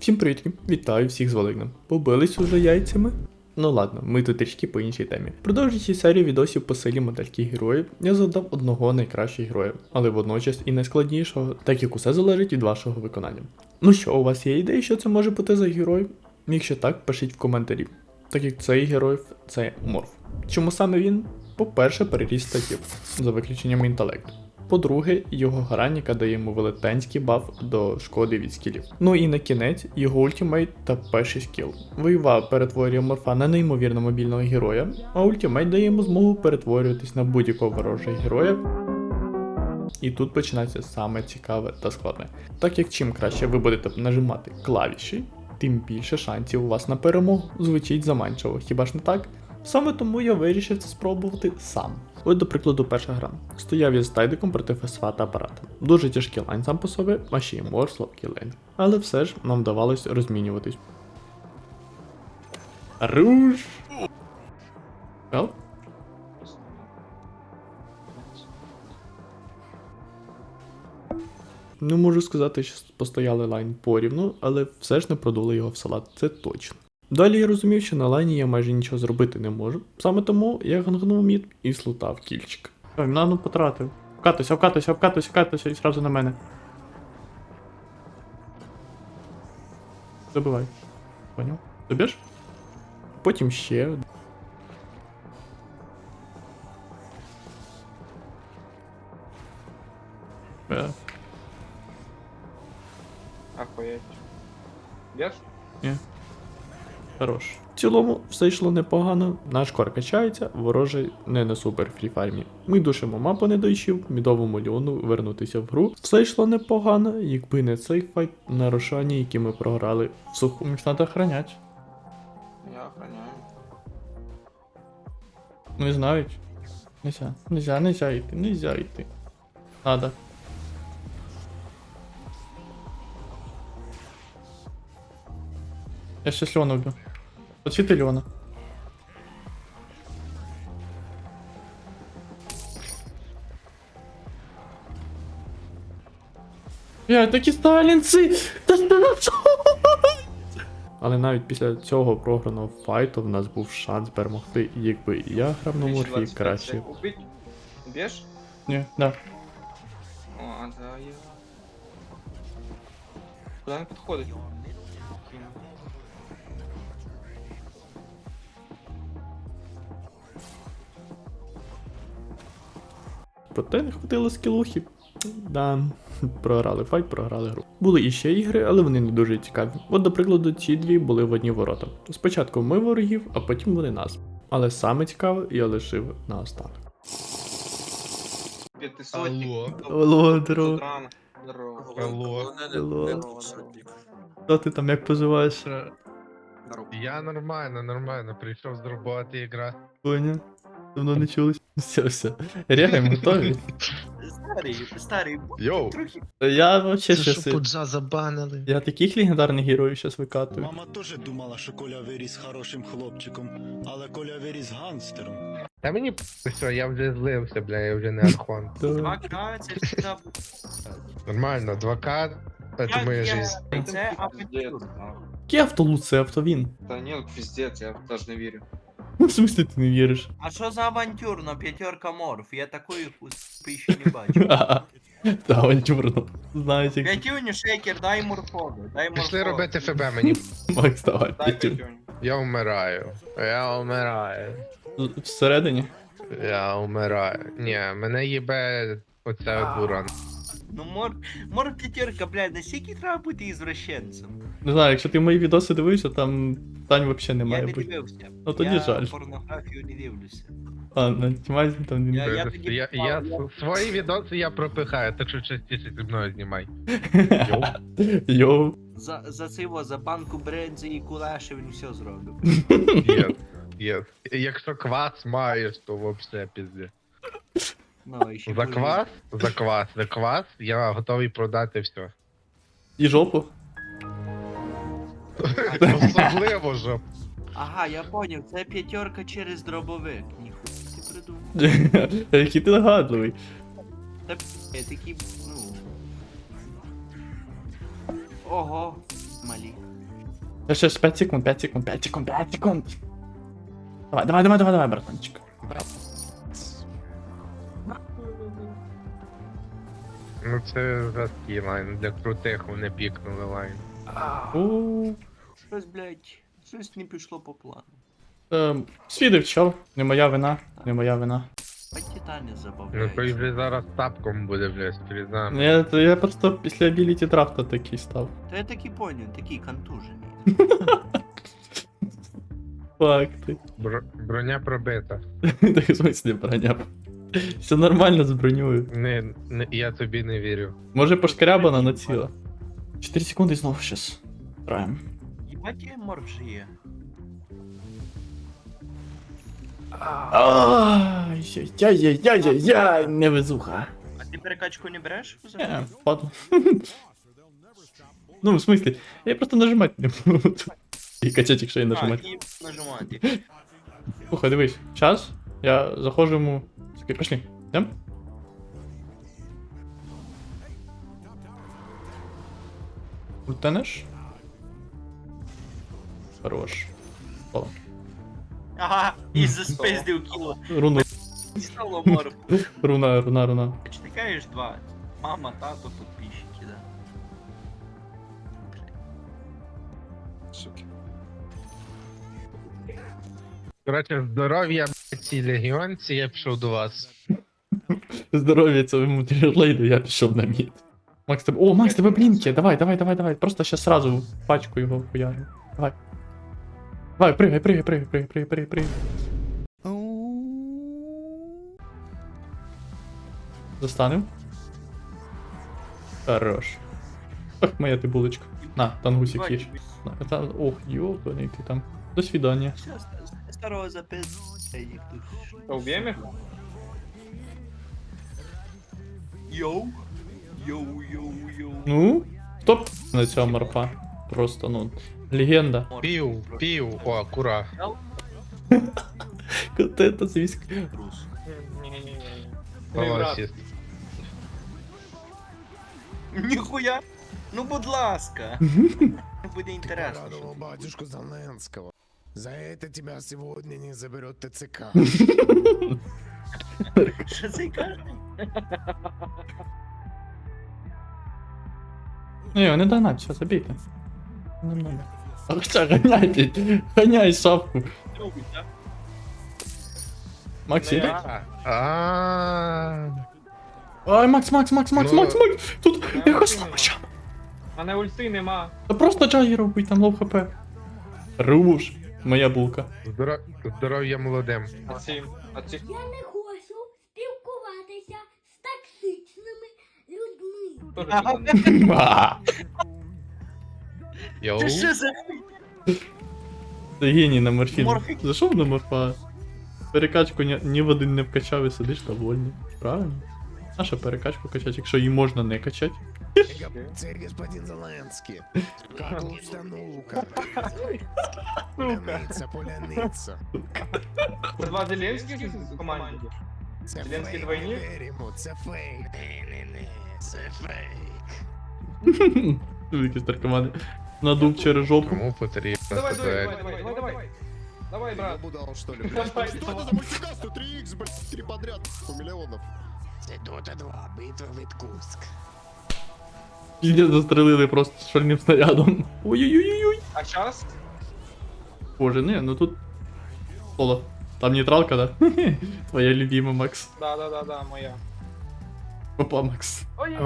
Всім привітки, вітаю всіх з Великнем. Побились уже яйцями? Ну ладно, ми тут трішки по іншій темі. Продовжуючи серію відосів по силі модельки героїв, я задав одного найкращих героїв, але водночас і найскладнішого, так як усе залежить від вашого виконання. Ну що, у вас є ідеї, що це може бути за герой? Якщо так, пишіть в коментарі. Так як цей герой це морф. Чому саме він? По-перше, переріст статів, за виключенням інтелекту. По-друге, його граніка дає йому велетенський баф до шкоди від скілів. Ну і на кінець його ультимейт та перший скіл. Воюва перетворює морфа на неймовірно мобільного героя, а ультимейт дає йому змогу перетворюватись на будь-якого ворожого героя. І тут починається саме цікаве та складне. Так як чим краще ви будете нажимати клавіші, тим більше шансів у вас на перемогу. Звучить заманчиво, хіба ж не так? Саме тому я вирішив це спробувати сам. Ось, до прикладу, перша гра. Стояв я з тайдиком проти фесфа та апарата. Дуже тяжкий лайн сам по собі, а ще й мор слабкий лайн. Але все ж нам вдавалось розмінюватись. Руш! Ел? Не можу сказати, що постояли лайн порівну, але все ж не продули його в салат, це точно. Далі я розумів, що на лайні я майже нічого зробити не можу. Саме тому я гангнув мід і слутав кільчик. Ой, нану потратив. Вкатуйся, вкатуйся, вкатуйся, вкатуйся і зразу на мене. Забивай. Поняв? Добіж? Потім ще. Е, Охуеть. Бьешь? Хорош. В цілому все йшло непогано, наш кор качається, ворожий не на супер фріфармі. Ми душимо мапу не дойшів, мідовому Ліону вернутися в гру. Все йшло непогано, якби не цей файт на Рошані, який ми програли в суху. Їх треба охороняти. Я охраняю. Не знають. Нельзя, нельзя, нельзя йти, нельзя йти. Надо. Я щас Леона вб'ю. Подсвіти Леона. Я такі сталінці! Та що? Але навіть після цього програного файту в нас був шанс перемогти, якби я грав на морфі краще. Бьешь? Ні, да. О, да, я... Куда он подходит? Проте не хватило скілухи. Да, програли файт, програли гру. Були іще ігри, але вони не дуже цікаві. От, до прикладу, ці дві були в одні ворота. Спочатку ми ворогів, а потім вони нас. Але саме цікаве я лишив на останок. Алло. Алло, здорово. Алло. Алло. Що ти там як поживаєш? Я нормально, нормально. Прийшов з роботи ігра. Поня? Давно не чулись. Все, все. Реально готові? Старий, старий, Йоу! трохи. Я вообще Це щас. пуджа забанили? Я таких легендарних героїв щас викатую. Мама теж думала, що Коля виріс хорошим хлопчиком, але Коля виріс гангстером. Та мені все, я вже злився, бля, я вже не архон. Да. 2К, це всегда... Нормально, 2К, це моя жизнь. Це Пиздец, авантюр. нахуй. Який автолут це автовін? Да нет, пиздец, я даже не верю. Ну, в смысле ти не віриш? А що за авантюрно, п'ятерка морф? Я такої хуспи ще не бачив. Та авантюрно. Знаєте, як П'ятюню, шейкер, дай морфоду, дай морфоду. Пішли робити ФБ мені. Макс, давай, Дай п'ятюнь. пятюню. Я вмираю. Я вмираю. Всередині? Я вмираю. Ні, мене їбе оця дура. Ну мор... Мор п'ятерка, блядь, настільки треба бути ізвращенцем. Не знаю, якщо ти мої відоси дивишся, там Тань взагалі не Я не бути. дивився. Ну, тоді я жаль. порнографію не дивлюся. А, на Тімазі там він. Я- Я, тоді я, я я- свої відоси я пропихаю, так що частіше зі мною знімай. Йоу. За, за цього, за банку брензи і кулеші він все зробив. Єс, єс. Якщо квас маєш, то вообще пізде. Ну, ще За квас, за квас, за квас, я готовий продати все. І жопу. Особливо ж. Ага, я поняв, це п'ятерка через дробовик. Ніхуя ти придумав. Який ти нагадливий. Та я такі, ну. Ого, малі. Ще, ще, ще 5 секунд, 5 секунд, 5 секунд, 5 секунд. Давай, давай, давай, давай, давай, братанчик. Ну це жорсткий лайн, для крутих вони пікнули лайн. У, Щось, блядь, щось не пішло по плану. ем, Свідив чел, не моя вина, не моя вина. А титани Ну той вже зараз тапком буде, блядь, з фрізами. Я, то я просто після абіліті драфта такий став. Та я такий поняв, такий контужений. Факти. Бро- броня пробита. Так в смысле броня. Все нормально з броньою. Не, не, я тобі не вірю. Може пошкарябана на ціла. 4 секунди і знову щас. Граємо. Їбать я морф жиє. Ай-яй-яй-яй-яй, невезуха. А ти перекачку не береш? Не, впадло. Ну, в смысле, я просто нажимать не буду. І качать, якщо я і нажимати. Слухай, дивись, час, я заходжу йому. Окей, пошли. Йдем? Ультанеш? Хорош. О, Ага, і заспиздив кіло. руна, Стало морф. руна, руна, руна. Чи ти кажеш два? Мама, тато, підписчики, да. Суки. Коротше, здоров'я, цій легіонці, я пішов до вас. Здоров'я цьому тяжелейду, я пішов на мід. Макс, тебе. О, Макс, тебе блінки. Давай, давай, давай, давай. Просто ще сразу пачку його хуярю. Давай. Давай, пригай, пригай, пригай, пригай, пригай, пригай, пригай. Застанем. Хорош. Ах, моя ти булочка. На, тангусик їж. На, та, ох, ёбаний ти там. До свидання. Все, старого запиздив. Як тут. Та Уб'єм їх? Йоу. Йоу, йоу, йоу. Ну, топ на цього морфа. Просто, ну, легенда. Пів, пів, о, кура. Коте з військ. Трус. Ні-ні-ні. Ніхуя. Ну, будь ласка. Буде інтересно. Батюшку Зеленского. За это тебя сегодня не заберет ТЦК. Що це каже? Ні, не догнать, все, забійте. Не надо. А хоча, ганяй, ганяй шапку. Макс, іде? А, а, Ай, Макс, Макс, Макс, Макс, Ну, Макс, Макс! Тут якось слабша. Мене ульти нема. Та просто джагі робить, там лов хп. Руш, моя булка. здоро- здоров'я молодим. А ці, а ці. Я не хочу спілкуватися з токсичними людьми. Йоу. Ти що за Ти геній на морфін. Зайшов на морфа. Перекачку ні, ні в один не вкачав і сидиш довольний. Правильно? Наша перекачку качать, якщо її можна не качать. Царь господин Зеленский. Как установка. Поляныца, поляныца. Це два Зеленських в команді. Це Зеленський фейк, двойник? не віримо, це фейк. Не-не-не, Це фейк. Якісь наркомани. Надув через жопу. Кому потрібно Давай, давай, сказати? давай, давай, давай, давай. Давай, брат. Будал, что ли? Давай, Что это давай. за мультикаст? 3х, блядь, три подряд, по миллионов. Це Дота 2, битва від Курск. Піздець застрелили просто шальним снарядом. Ой-ой-ой-ой. А час? Боже, не, ну тут. Соло. Там нейтралка, да? Твоя любима, Макс. Да, да, да, да, моя. Папа, Макс. Ой,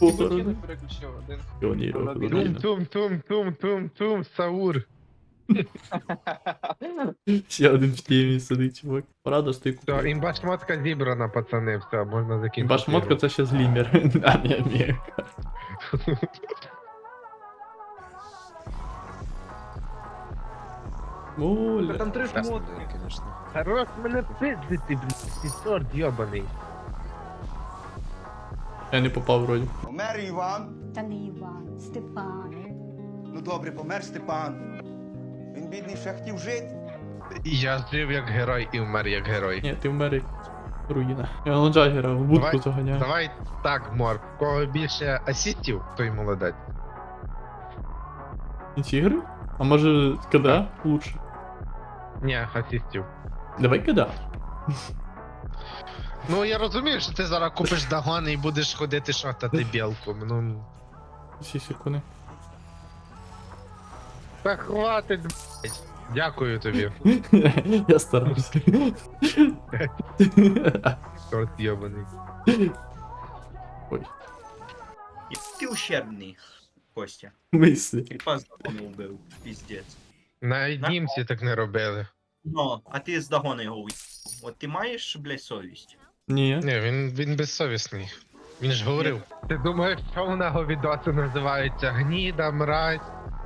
Похорони. я переключив один. Піоніру, Тум, піоніру. тум, тум, тум, тум, тум, Саур. Ще один в темі сидить, чувак. Пора достойку. Все, імба шмотка зібрана, пацани, все, можна закінчити. Баш мотка це ще злімер. А, ні. Та Оля. Там три шмотки. конечно. Хорош мене пиздити, блядь, ти сорт йобаний. Я не попав вроді. Помер Іван. Та не Іван, Степан. Ну добре, помер Степан. Він бідний ще хотів жити. Я жив як герой і вмер як герой. Ні, ти вмер. як- Руїна. Я на Джагера в будку Давай- заганяю. Давай так, Морк, в кого більше асістів, той молодець. Інші ігри? А може КДА лучше? Ні, асістів. Давай КДА. Ну я розумію, що ти зараз купиш дагони і будеш ходити шатати білку. Ну. Всі секунди. Та хватить, блядь. Дякую тобі, Я старався. чорт йобаний. Ой, І Ти ущербний, Костя. мислі. Кріпа з дагону вбив. Піздець. Навіть На- німці так не робили. Ну, а ти з дагона його уїбав. От ти маєш, блядь, совість? Ні. Ні, він, він безсовісний. Він ж говорив. Ти думаєш, що у нього відоси називаються? Гніда, мразь,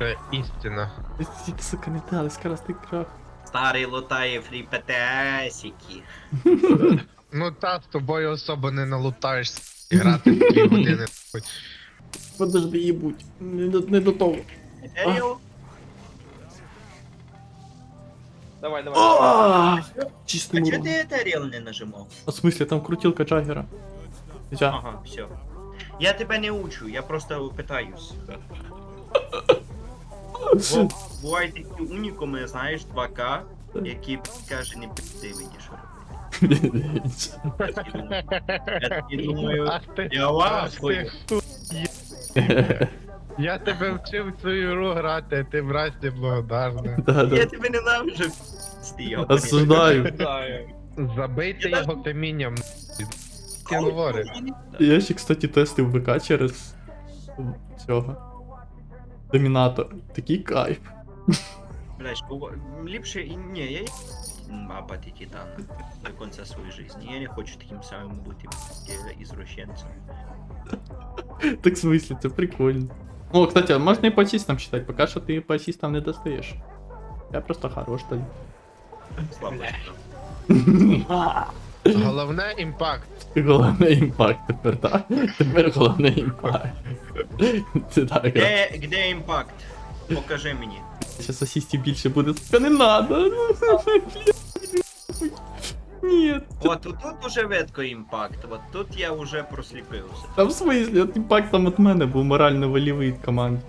Ну, в в. Це істина. Ці, сука, не дали, скоростий крах. Старий лутає фрі ПТСики. Ну та з тобою особо не налутаєш грати дві години. Подожди, їбуть. Не до, не до того. Етеріо? Давай, давай. А, чого урон. ти Етеріал не нажимав? А в смысле, там крутілка Джаггера. Ага, все. Я тебе не учу, я просто питаюсь. Бо бувають такі унікуми, знаєш, 2К, які каже, не видиш. Я такі Я такі думаю, Ах ти, я ах вас ти, хочу. ху- Я тебе вчив в цю ігру грати, а ти мразь неблагодарна. Да, Я да. тебе ненавижу. Стій, Осуждаю. Забийте Я його камінням. Говориш. Я ще, кстати, тестив ВК через цього. Домінатор. Такий кайф. Блядь, школа- ліпше, і- ні, я мапати титана до конца своєї житті. Я не хочу таким самим бути блядь, ізвращенцем. Так в смысле, це прикольно. О, кстати, а можна і по асістам читати, поки що ти по асістам не достаєш. Я просто хорош тоді. Слабо. Головне імпакт. Головне імпакт тепер, так? Тепер головне імпакт. Це так. Де, де імпакт? Покажи мені. Зараз асістів більше буде, сука, не надо. Ні. От тут уже видко імпакт, от тут я вже просліпився. Та в смислі, от імпакт там від мене був морально волівий від команди.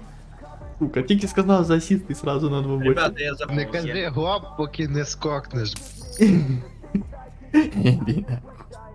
Сука, тільки сказав за асіст і сразу на двобой. Ребята, я Не забув. кажи гоп, поки не скокнеш. 肯定的。